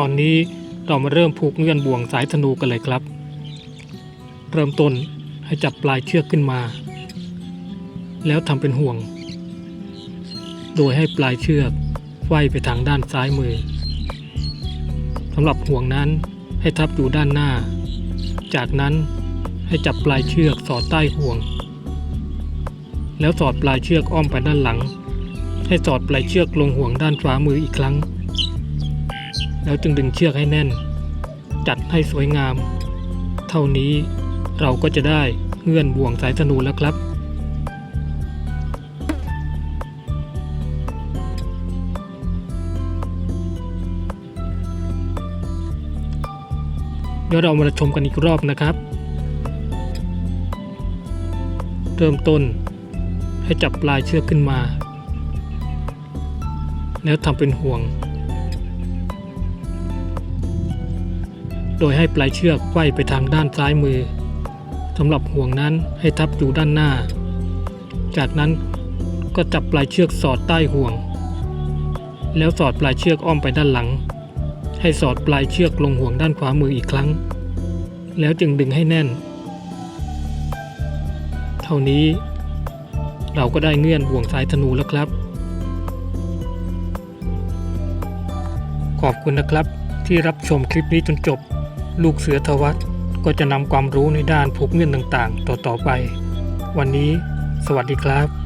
ตอนนี้เรามาเริ่มผูกเงื่อนบ่วงสายธนูกันเลยครับ เริ่มต้นให้จับปลายเชือกขึ้นมา แล้วทำเป็นห่วง โดยให้ปลายเชือกไขว้ไปทางด้านซ้ายมือสำหรับห่วงนั้นให้ทับอยู่ด้านหน้า จากนั้นให้จับปลายเชือกสอดใต้ห่วง แล้วสอดปลายเชือกอ้อมไปด้านหลัง ให้สอดปลายเชือกลงห่วงด้านขวามืออีกครั้ง แล้วจึงดึงเชือกให้แน่น จัดให้สวยงาม เท่านี้เราก็จะได้เงื่อนบ่วงสายธนูแล้วครับ เดี๋ยวเรามาชมกันอีกรอบนะครับ เริ่มต้นให้จับปลายเชือกขึ้นมา แล้วทำเป็นห่วง โดยให้ปลายเชือกไขว้ไปทางด้านซ้ายมือสำหรับห่วงนั้นให้ทับอยู่ด้านหน้า จากนั้นก็จับปลายเชือกสอดใต้ห่วง แล้วสอดปลายเชือกอ้อมไปด้านหลัง ให้สอดปลายเชือกลงห่วงด้านขวามืออีกครั้ง แล้วจึงดึงให้แน่น เท่านี้ เราก็ได้เงื่อนบ่วงสายธนูแล้วครับ ขอบคุณนะครับที่รับชมคลิปนี้จนจบ ลูกเสือทวัตก็จะนำความรู้ในด้านผูกเงื่อนต่างๆ ต่อๆไป วันนี้ สวัสดีครับ